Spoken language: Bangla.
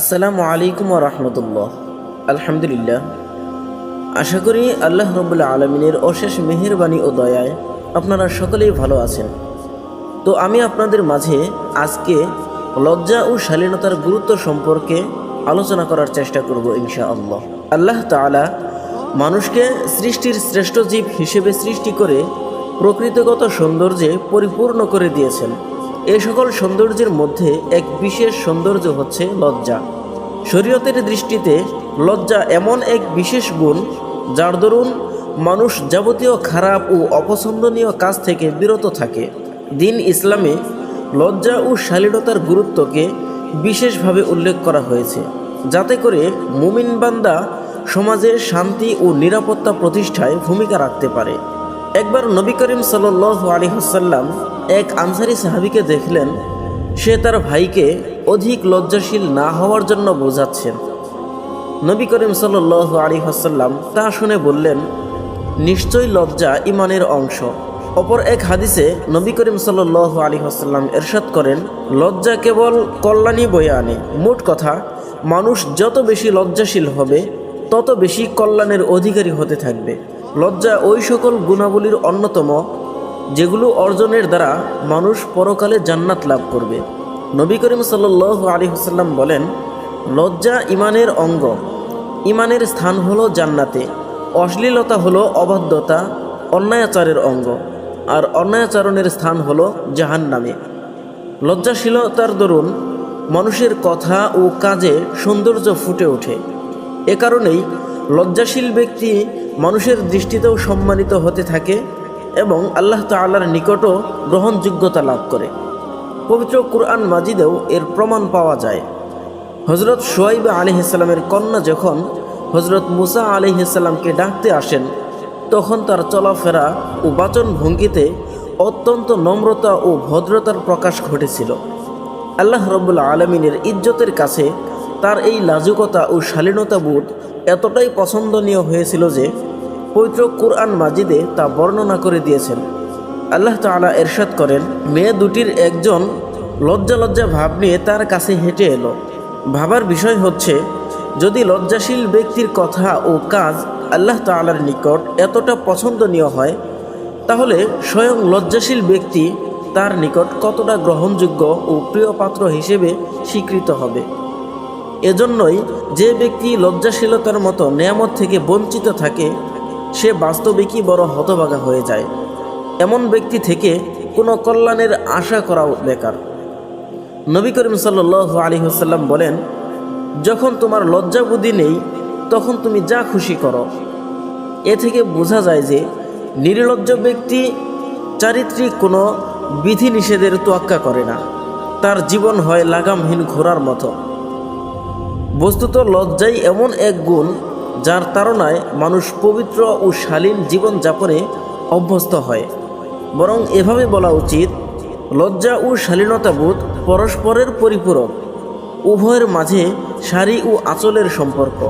আসসালামু আলাইকুম রহমতুল্লাহ। আলহামদুলিল্লাহ। আশা করি আল্লাহ রবুল্লা আলমিনের অশেষ মেহেরবানি ও দয়ায় আপনারা সকলেই ভালো আছেন। তো আমি আপনাদের মাঝে আজকে লজ্জা ও শালীনতার গুরুত্ব সম্পর্কে আলোচনা করার চেষ্টা করব ইনশা আল্লাহ আল্লাহ তাআলা মানুষকে সৃষ্টির শ্রেষ্ঠ জীব হিসেবে সৃষ্টি করে প্রকৃতিগত সৌন্দর্যে পরিপূর্ণ করে দিয়েছেন। এই সকল সৌন্দর্যের মধ্যে এক বিশেষ সৌন্দর্য হচ্ছে লজ্জা। শরীয়তের দৃষ্টিতে লজ্জা এমন এক বিশেষ গুণ, যার দরুন মানুষ যাবতীয় খারাপ ও অপছন্দনীয় কাজ থেকে বিরত থাকে। দিন ইসলামে লজ্জা ও শালীনতার গুরুত্বকে বিশেষভাবে উল্লেখ করা হয়েছে, যাতে করে মুমিন বান্দা সমাজে শান্তি ও নিরাপত্তা প্রতিষ্ঠায় ভূমিকা রাখতে পারে। একবার নবী করিম সাল আলী হাসাল্লাম এক আনসারি সাহাবিকে দেখলেন, সে তার ভাইকে অধিক লজ্জাশীল না হওয়ার জন্য বোঝাচ্ছেন নবী করিম সাল আলী হাসাল্লাম তা শুনে বললেন, নিশ্চয়ই লজ্জা ইমানের অংশ। অপর এক হাদিসে নবী করিম সাল আলী হাসাল্লাম এরশাদ করেন, লজ্জা কেবল কল্যাণী বয়ে আনে। মোট কথা, মানুষ যত বেশি লজ্জাশীল হবে তত বেশি কল্যাণের অধিকারী হতে থাকবে। লজ্জা ওই সকল গুণাবলীর অন্যতম, যেগুলো অর্জনের দ্বারা মানুষ পরকালে জান্নাত লাভ করবে। নবী করিম সাল আলী হাসাল্লাম বলেন, লজ্জা ইমানের অঙ্গ। ইমানের স্থান হলো জান্নাতে। অশ্লীলতা হলো অবাধ্যতা, অন্যায়াচারের অঙ্গ। আর অন্যায়াচরণের স্থান হলো জাহান্নামে। লজ্জাশীলতার দরুন মানুষের কথা ও কাজে সৌন্দর্য ফুটে ওঠে। এ কারণেই লজ্জাশীল ব্যক্তি মানুষের দৃষ্টিতেও সম্মানিত হতে থাকে এবং আল্লাহ তাল্লার নিকটও গ্রহণযোগ্যতা লাভ করে। পবিত্র কুরআন মাজিদেও এর প্রমাণ পাওয়া যায়। হজরত সোয়াইব আলিহিসাল্লামের কন্যা যখন হজরত মুসা আলিহিসাল্লামকে ডাকতে আসেন, তখন তার চলাফেরা ও বাচন ভঙ্গিতে অত্যন্ত নম্রতা ও ভদ্রতার প্রকাশ ঘটেছিল। আল্লাহ রব্বুল্লা আলমিনের ইজ্জতের কাছে তার এই লাজুকতা ও শালীনতা বোধ এতটাই পছন্দনীয় হয়েছিল যে পবিত্র কুরআন মাজিদে তা বর্ণনা করে দিয়েছেন। আল্লাহ তালা এরশাদ করেন, মেয়ে দুটির একজন লজ্জা লজ্জা ভাব নিয়ে তার কাছে হেঁটে এলো। ভাবার বিষয় হচ্ছে, যদি লজ্জাশীল ব্যক্তির কথা ও কাজ আল্লাহ তালার নিকট এতটা পছন্দনীয় হয়, তাহলে স্বয়ং লজ্জাশীল ব্যক্তি তার নিকট কতটা গ্রহণযোগ্য ও প্রিয় পাত্র হিসেবে স্বীকৃত হবে? এজন্যই যে ব্যক্তি লজ্জাশীলতার মতো নেয়ামত থেকে বঞ্চিত থাকে, সে বাস্তবিকই বড় হতভাগা হয়ে যায়। এমন ব্যক্তি থেকে কোনো কল্যাণের আশা করাও বেকার। নবী করিম সাল্ল আলী হাসাল্লাম বলেন, যখন তোমার লজ্জা বুদ্ধি নেই, তখন তুমি যা খুশি করো। এ থেকে বোঝা যায় যে নির্লজ্জ ব্যক্তি চারিত্রিক কোনো বিধি নিষেধের তোয়াক্কা করে না। তার জীবন হয় লাগামহীন ঘোরার মতো। বস্তুত লজ্জাই এমন এক গুণ যার তাড়নায় মানুষ পবিত্র ও শালীন জীবনযাপনে অভ্যস্ত হয়। বরং এভাবে বলা উচিত, লজ্জা ও শালীনতাবোধ পরস্পরের পরিপূরক, উভয়ের মাঝে শাড়ি ও আঁচলের সম্পর্ক।